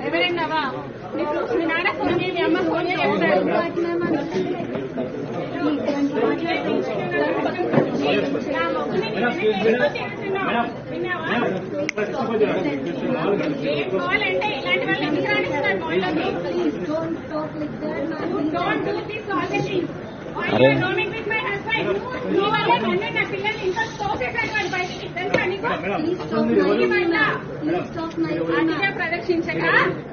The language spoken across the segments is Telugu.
ఎవరైనావా నీకు మీ నాన్న ఫోన్ చేయి మీ అమ్మ ఫోన్ చేయి చెప్తాడు నా ఇలాంటి వాళ్ళు ఎందుకు రాణిస్తున్నారు వల్ల నన్ను పిల్లల్ని బయటికి. తెలుసా అతిగా ప్రదర్శించక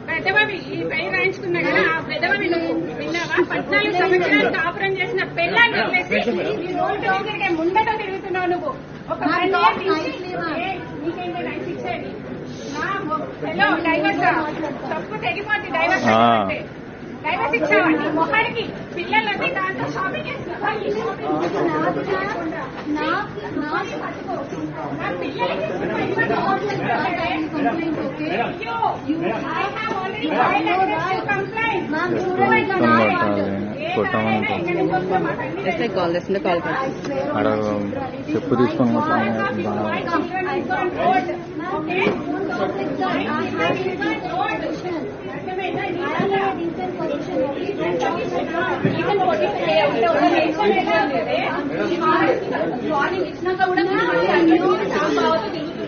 పెద్దబాబి ఈ పై రాయించుకున్నా కదా ఆ పెద్దబాబి నువ్వు విన్నావా? పద్నాలుగు సంవత్సరాలు కాపురం చేసిన పెళ్ళాన్ని వదిలేసి ఈ రోడ్ డోగరికే ముందట తిరుగుతున్నావు నువ్వు. ఒక నీకేంటి నైట్ ఇచ్చేది హలో డైవర్స్? తప్పు తెగిపోద్ది డైవర్స్. అంటే. డైవర్స్ ఇచ్చావండి మొహానికి పిల్లలు వచ్చి దాంతో షాపింగ్ చేస్తున్నా అయ్యో, I have already filed a civil complaint. కొట్టామని SI call చేస్తుంటే కాల్ కట్ ఆడ చెప్పు తీసుకొని మొత్తం వార్నింగ్ ఇచ్చినాక కూడా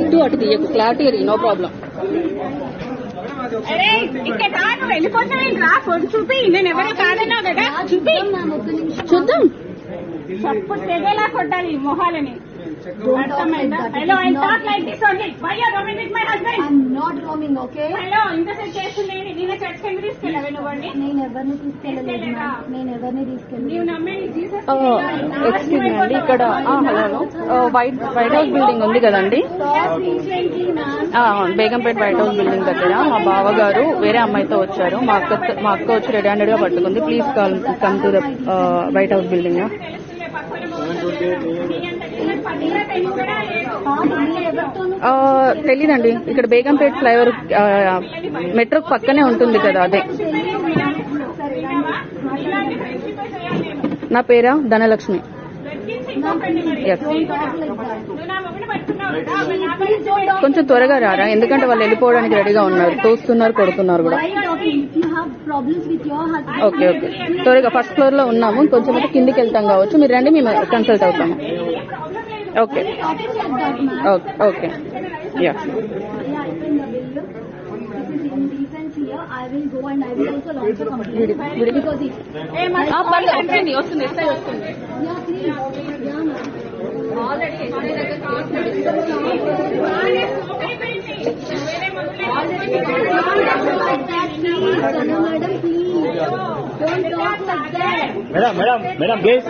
ఇటు అటు తీయకు. క్లారిటీ నో ప్రాబ్లం చూపి నేను ఎవరో కాదన్నావు కదా? చూపి. చూద్దాం. తప్పు తెగేలా కొట్టాలి మొహాలని. I talk like this only why are roaming with my husband I'm not roaming, okay? ఇంతసేపు చేస్తుండేది నేను చర్చ్ కింద తీసుకెళ్ళావు నువ్వండి నేను ఎవరిని తీసుకెళ్ళలేదు. నేను ఎవరిని తీసుకెళ్ళలేదు. నీవు నమ్మేది జీసస్ ఎక్స్క్యూజ్ మీ అండి ఇక్కడ hello white white house building ఉంది కదండి. బేగంపేట వైట్ హౌస్ బిల్డింగ్ దగ్గర మా బావగారు వేరే అమ్మాయితో వచ్చారు. మా అక్క మా అక్క వచ్చి రెడీ హ్యాండెడ్గా పట్టుకుంది please call come to the white house building తెలీదండి. ఇక్కడ బేగంపేట్ ఫ్లైఓవర్ మెట్రో పక్కనే ఉంటుంది కదా అదే. నా పేరా ధనలక్ష్మి. కొంచెం త్వరగా రారా ఎందుకంటే వాళ్ళు వెళ్ళిపోవడానికి రెడీగా ఉన్నారు. తోస్తున్నారు కొడుతున్నారు కూడా. ఓకే ఓకే త్వరగా ఫస్ట్ ఫ్లోర్లో ఉన్నాము. కొంచెం అయితే కిందికి వెళ్తాం కావచ్చు. మీరు రండి మేము కన్సల్ట్ అవుతాము. Okay. Okay okay yeah This is indecent here. I will go and I will also launch a complaint. Because it, ఏ మరి వస్తుంది వస్తుంది ఎస్ఐ వస్తుంది yeah, please. Yeah, ma'am. Already SI దగ్గర వేరే మొదలు Like that, please. Sana madam, please. Don't talk like that. Madam madam madam please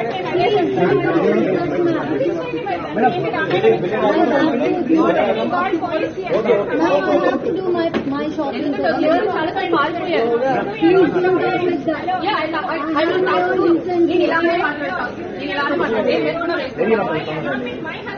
I have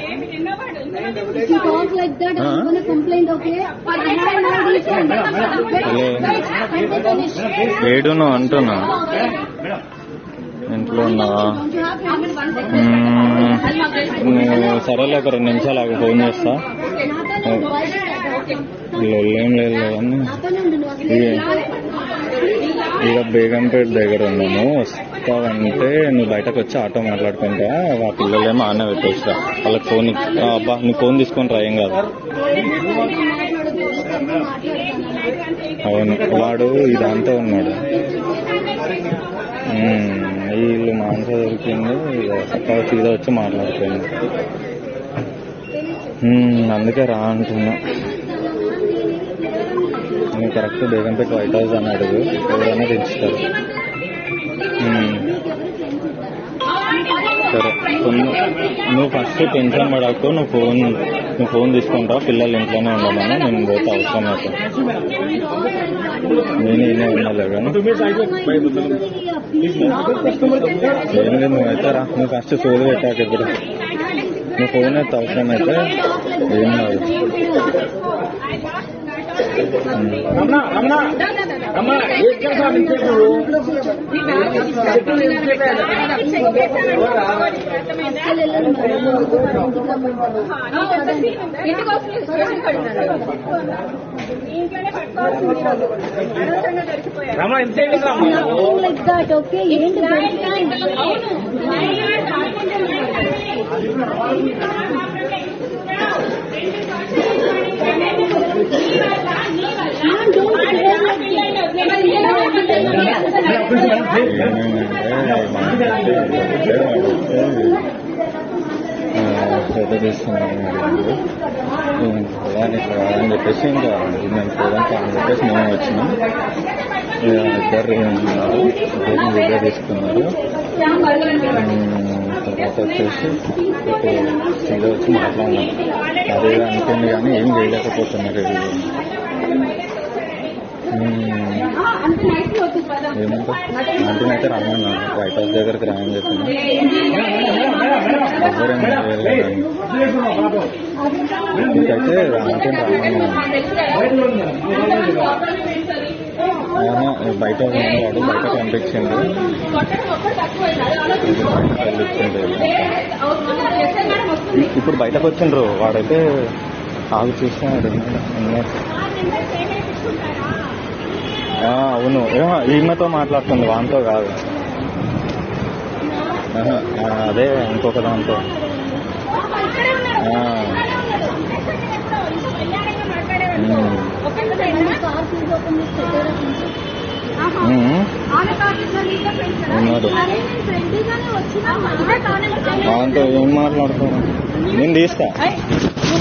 ఏడును అంటున్నా. ఇంట్లో ఉన్నావా? సరేలే ఒక రెండు నిమిషాలు ఫోన్ చేస్తా. లేం లేదు కానీ ఇక బేగంపేట దగ్గర ఉన్నాను వస్తావంటే నువ్వు బయటకు వచ్చి ఆటో మాట్లాడుకుంటా. ఆ పిల్లలేమో ఆనే పెట్టేస్తా వాళ్ళకి ఫోన్ అబ్బా నువ్వు ఫోన్ తీసుకొని రాయం కాదు. అవును వాడు ఇదంతా ఉన్నాడు. వీళ్ళు మాంస దొరికింది. చక్కగా సీదా వచ్చి మాట్లాడుతుంది అందుకే రా అంటున్నా. నువ్వు కరెక్ట్ బేగంపేట వైట్ హౌస్ అని అడుగు ఎవరైనా తెచ్చుతారు సరే నువ్వు ఫస్ట్ టెన్షన్ పడకు. నువ్వు ఫోన్ నువ్వు ఫోన్ తీసుకుంటావు. పిల్లలు ఇంట్లోనే ఉండమని నేను పోతే అవసరం నాకు నేను ఈయనే ఉండాలి కానీ ఏం లేదు నువ్వైతే నువ్వు ఫస్ట్ సోది పెట్టాక ఇప్పుడు. నువ్వు ఫోన్ అయితే అవసరం అయితే ఏం కాదు. దొరికిపోయారు లైక్ దట్ ఓకే ఏంటి శ్రద్ధ తీసుకున్నాను ఇట్లా ఇట్లా అని చెప్పేసి ఇంకా మేము పోదాం అని చెప్పేసి మేము వచ్చినాం ఇక ఇద్దరు ఉన్నారు ఇద్దరు వీడియో తీసుకున్నారు ఉమ్, తర్వాత వచ్చేసి ఇప్పుడు వచ్చి మాట్లాడినాం అదే అనుకుంది కానీ ఏం చేయలేకపోతున్నారు ఇది ఉమ్, ఏమంటా అంటేనైతే వైట్ హౌస్ దగ్గరికి రాయని చెప్పిన ఎవరేం వెళ్ళలేదు ఇంకైతే అంటే రామన్నా బయట ఉన్నవాడు బయట పంపించిండు. ఇప్పుడు బయటకు వచ్చిండ్రు. వాడైతే ఆగు చూసినాడు అవును. ఏమో, ఈమెతో మాట్లాడుతుంది. వాంతో కాదు. అదే ఇంకొక దాంతో ఉన్నాడు. దాంతో ఏం మాట్లాడతాను నేను తీస్తా.